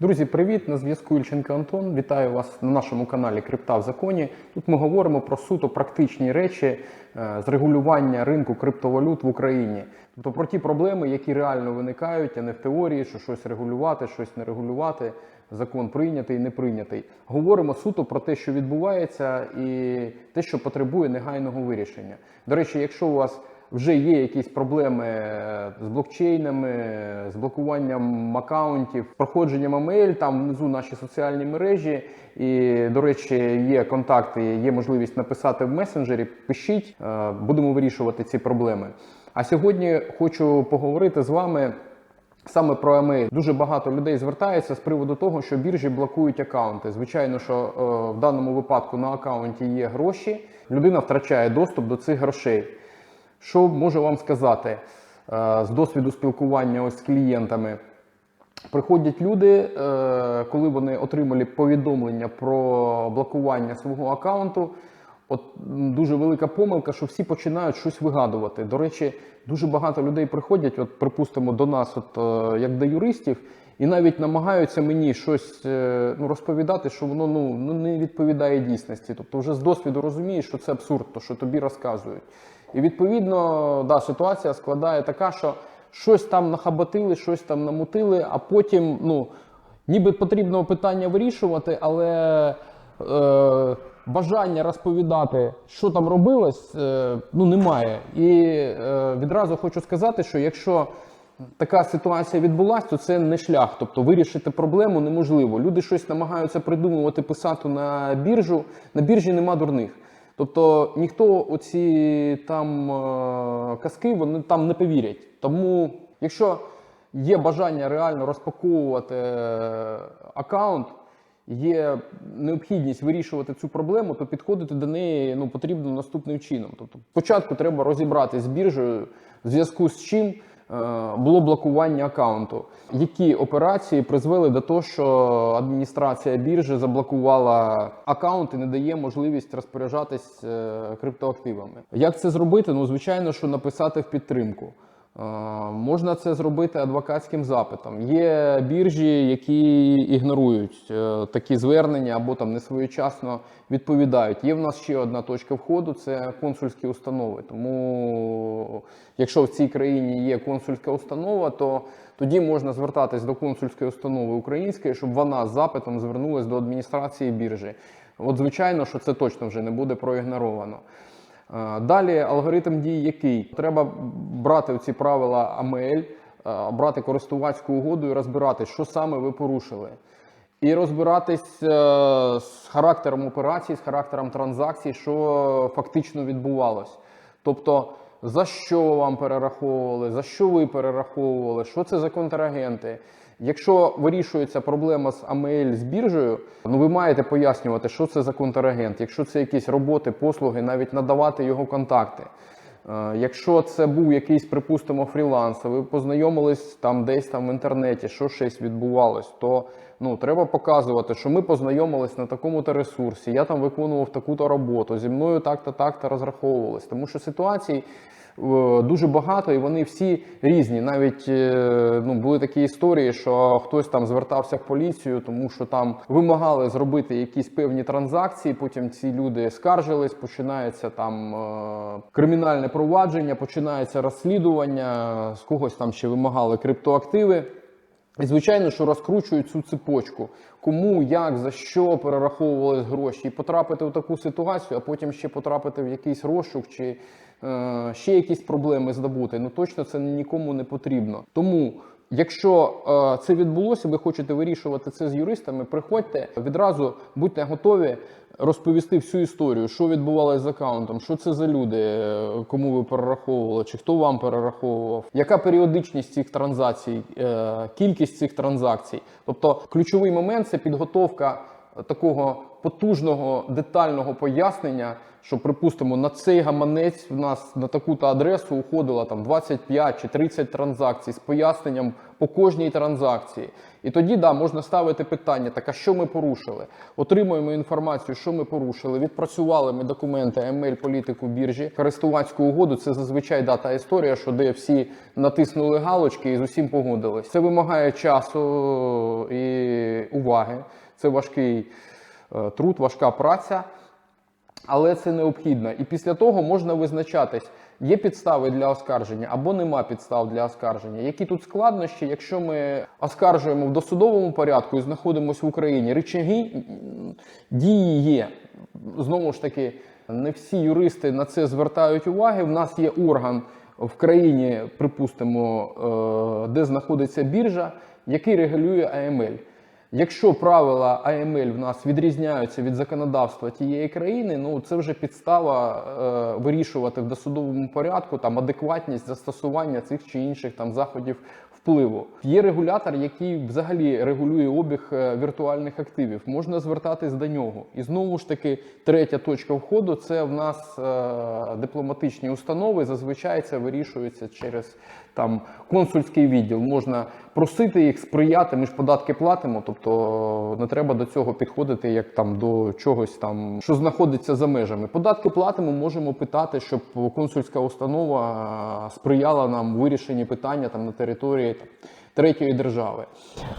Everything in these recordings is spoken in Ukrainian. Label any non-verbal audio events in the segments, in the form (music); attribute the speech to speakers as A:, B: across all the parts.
A: Друзі, привіт! На зв'язку Ільченко Антон. Вітаю вас на нашому каналі Крипта в законі. Тут ми говоримо про суто практичні речі е, з регулювання ринку криптовалют в Україні. Тобто про ті проблеми, які реально виникають, а не в теорії, що щось регулювати, щось не регулювати. Закон прийнятий, не прийнятий. Говоримо суто про те, що відбувається, і те, що потребує негайного вирішення. До речі, якщо у вас вже є якісь проблеми е, з блокчейнами, з блокуванням акаунтів, проходженням email, там внизу наші соціальні мережі. І, до речі, є контакти, є можливість написати в месенджері. Пишіть, е, будемо вирішувати ці проблеми. А сьогодні хочу поговорити з вами. Саме про емейл дуже багато людей звертається з приводу того, що біржі блокують акаунти. Звичайно, що е, в даному випадку на акаунті є гроші, людина втрачає доступ до цих грошей. Що можу вам сказати е, з досвіду спілкування ось з клієнтами? Приходять люди, е, коли вони отримали повідомлення про блокування свого акаунту. От дуже велика помилка, що всі починають щось вигадувати. До речі, дуже багато людей приходять, от припустимо, до нас, от е, як до юристів, і навіть намагаються мені щось ну, розповідати, що воно ну, ну не відповідає дійсності. Тобто, вже з досвіду розумієш, що це абсурд, то що тобі розказують. І відповідно, да, ситуація складає така, що щось там нахабатили, щось там намутили, а потім, ну, ніби потрібно питання вирішувати, але е, бажання розповідати, що там робилось, е, ну немає. І е, відразу хочу сказати, що якщо така ситуація відбулася, то це не шлях. Тобто вирішити проблему неможливо. Люди щось намагаються придумувати, писати на біржу. На біржі нема дурних. Тобто ніхто оці там е, казки вони там не повірять. Тому, якщо є бажання реально розпаковувати е, аккаунт, є необхідність вирішувати цю проблему, то підходити до неї ну, потрібно наступним чином. Тобто, спочатку треба розібратися з біржею, в зв'язку з чим було блокування аккаунту. Які операції призвели до того, що адміністрація біржі заблокувала аккаунт і не дає можливість розпоряджатись е, криптоактивами? Як це зробити? Ну, звичайно, що написати в підтримку. Е, Можна це зробити адвокатським запитом. Є біржі, які ігнорують е, такі звернення або там не своєчасно відповідають. Є в нас ще одна точка входу це консульські установи. Тому, якщо в цій країні є консульська установа, то тоді можна звертатись до консульської установи української, щоб вона з запитом звернулась до адміністрації біржі. От, звичайно, що це точно вже не буде проігноровано. Е, Далі алгоритм дій який? Треба брати ці правила AML, е, брати користувацьку угоду і розбиратись, що саме ви порушили. І розбиратись е, з характером операцій, з характером транзакцій, що фактично відбувалось. Тобто, за що вам перераховували, за що ви перераховували, що це за контрагенти. Якщо вирішується проблема з АМЛ з біржею, ну ви маєте пояснювати, що це за контрагент. Якщо це якісь роботи, послуги, навіть надавати його контакти. Е, Якщо це був якийсь, припустимо, фріланс, ви познайомились там десь там в інтернеті, що щось відбувалось, то ну треба показувати, що ми познайомились на такому-то ресурсі, я там виконував таку-то роботу, зі мною так-то так-то розраховувались. Тому що ситуацій е, дуже багато, і вони всі різні. Навіть е, ну, були такі історії, що хтось там звертався в поліцію, тому що там вимагали зробити якісь певні транзакції. Потім ці люди скаржились, починається там е, кримінальне провадження, починається розслідування, з когось там ще вимагали криптоактиви. І звичайно, що розкручують цю цепочку. Кому, як, за що перераховувались гроші, і потрапити в таку ситуацію, а потім ще потрапити в якийсь розшук чи е, ще якісь проблеми здобути. Ну точно це нікому не потрібно. Тому. Якщо е, це відбулося, ви хочете вирішувати це з юристами, приходьте відразу, будьте готові розповісти всю історію, що відбувалося з аккаунтом, що це за люди, е, кому ви перераховували, чи хто вам перераховував, яка періодичність цих транзакцій, е, кількість цих транзакцій. Тобто ключовий момент це підготовка такого потужного детального пояснення, що, припустимо, на цей гаманець в нас на таку-то адресу уходило там 25 чи 30 транзакцій з поясненням по кожній транзакції. І тоді да, можна ставити питання: так а що ми порушили? Отримуємо інформацію, що ми порушили. Відпрацювали ми документи ML політику біржі, користувацьку угоду. Це зазвичай да, та історія, що де всі натиснули галочки і з усім погодились. Це вимагає часу і уваги. Це важкий е, труд, важка праця але це необхідно. І після того можна визначатись, є підстави для оскарження або нема підстав для оскарження. Які тут складнощі, якщо ми оскаржуємо в досудовому порядку і знаходимося в Україні, речаги дії є. Знову ж таки, не всі юристи на це звертають уваги. В нас є орган в країні, припустимо, е, де знаходиться біржа, який регулює АМЛ. Якщо правила АМЛ в нас відрізняються від законодавства тієї країни, ну це вже підстава е, вирішувати в досудовому порядку там адекватність застосування цих чи інших там заходів впливу. Є регулятор, який взагалі регулює обіг е, віртуальних активів. Можна звертатись до нього. І знову ж таки, третя точка входу це в нас е, дипломатичні установи. Зазвичай це вирішується через там консульський відділ. Можна просити їх сприяти. Ми ж податки платимо, тобто не треба до цього підходити як там до чогось там, що знаходиться за межами. Податки платимо, можемо питати, щоб консульська установа сприяла нам вирішенні питання там на території там, третьої держави.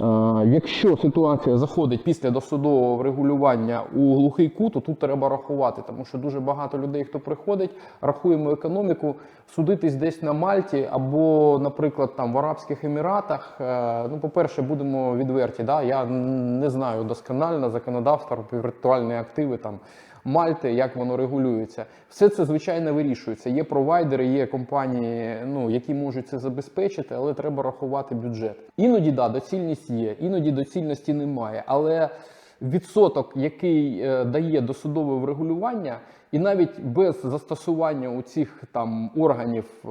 A: Е, якщо ситуація заходить після досудового врегулювання у глухий кут, то тут треба рахувати, тому що дуже багато людей, хто приходить, рахуємо економіку, судитись десь на Мальті або, наприклад, там в Арабських Еміратах. Е, ну, по-перше, будемо відверті. Да? Я не знаю досконально законодавство про віртуальні активи там. Мальти, як воно регулюється, все це звичайно вирішується. Є провайдери, є компанії, ну які можуть це забезпечити, але треба рахувати бюджет. Іноді да, доцільність є, іноді доцільності немає. Але відсоток, який е, дає досудове врегулювання, і навіть без застосування у цих там органів е,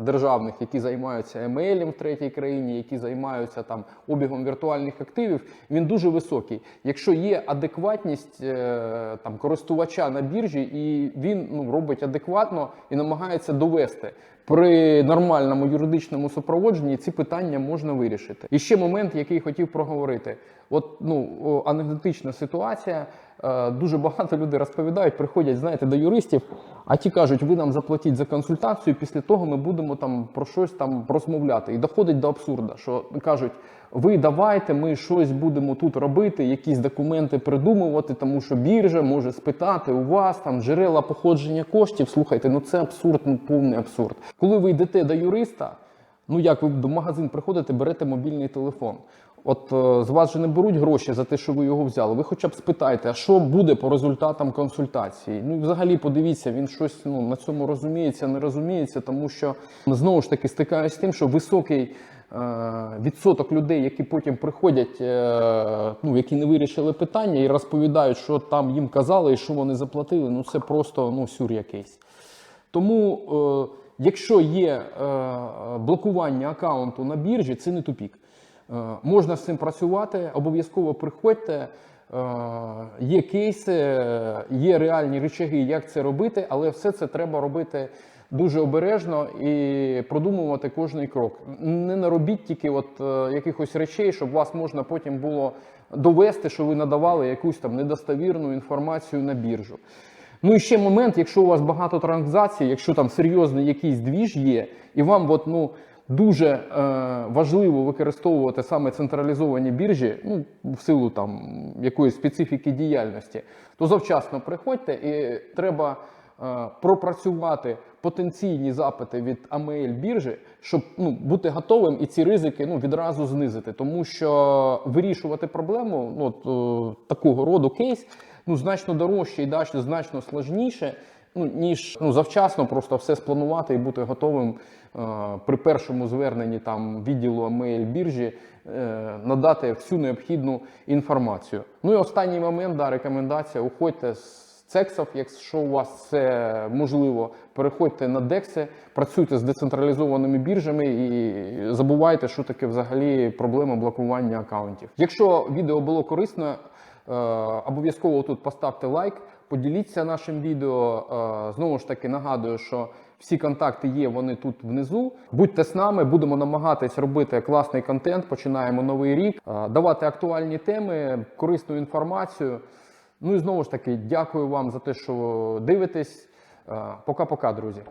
A: державних, які займаються МЛ в третій країні, які займаються там обігом віртуальних активів, він дуже високий. Якщо є адекватність е, там користувача на біржі, і він ну робить адекватно і намагається довести. При нормальному юридичному супроводженні ці питання можна вирішити. І ще момент, який хотів проговорити. От ну анекдотична ситуація. Е, Дуже багато (laughs) людей розповідають, приходять, знаєте, до юристів, а ті кажуть, ви нам заплатіть за консультацію. Після того ми будемо там про щось там розмовляти. І доходить до абсурда, що кажуть, ви давайте, ми щось будемо тут робити, якісь документи придумувати, тому що біржа може спитати у вас там джерела походження коштів. Слухайте, ну це абсурд, ну повний абсурд. Коли ви йдете до юриста, ну як ви до магазин приходите, берете мобільний телефон. От е, з вас же не беруть гроші за те, що ви його взяли. Ви хоча б спитайте, а що буде по результатам консультації? Ну і взагалі подивіться, він щось ну, на цьому розуміється, не розуміється, тому що знову ж таки стикаюся з тим, що високий. е, Відсоток людей, які потім приходять, е, ну які не вирішили питання і розповідають, що там їм казали і що вони заплатили. Ну це просто ну сюр якийсь. Тому, якщо є блокування аккаунту на біржі, це не тупік. Е, можна з цим працювати, обов'язково приходьте. Е, є кейси, є реальні речаги, як це робити, але все це треба робити дуже обережно і продумувати кожний крок. Не наробіть тільки от е, якихось речей, щоб вас можна потім було довести, що ви надавали якусь там недостовірну інформацію на біржу. Ну і ще момент, якщо у вас багато транзакцій, якщо там серйозний якийсь двіж є, і вам от, ну, дуже е, важливо використовувати саме централізовані біржі, ну, в силу там якоїсь специфіки діяльності, то завчасно приходьте і треба е, пропрацювати потенційні запити від AML біржі, щоб ну, бути готовим і ці ризики ну, відразу знизити. Тому що вирішувати проблему ну, от, е, такого роду кейс ну, значно дорожче і далі значно сложніше, ну, ніж ну, завчасно просто все спланувати і бути готовим е, при першому зверненні там, відділу AML біржі е, надати всю необхідну інформацію. Ну і останній момент, да, рекомендація: уходьте з цексов, якщо у вас це можливо, переходьте на декси, працюйте з децентралізованими біржами і забувайте, що таке взагалі проблема блокування акаунтів. Якщо відео було корисно, е, обов'язково тут поставте лайк, поділіться нашим відео. Е, Знову ж таки нагадую, що всі контакти є, вони тут внизу. Будьте з нами, будемо намагатись робити класний контент. Починаємо новий рік, е, давати актуальні теми, корисну інформацію. Ну і знову ж таки, дякую вам за те, що дивитесь. Е, Пока-пока, друзі.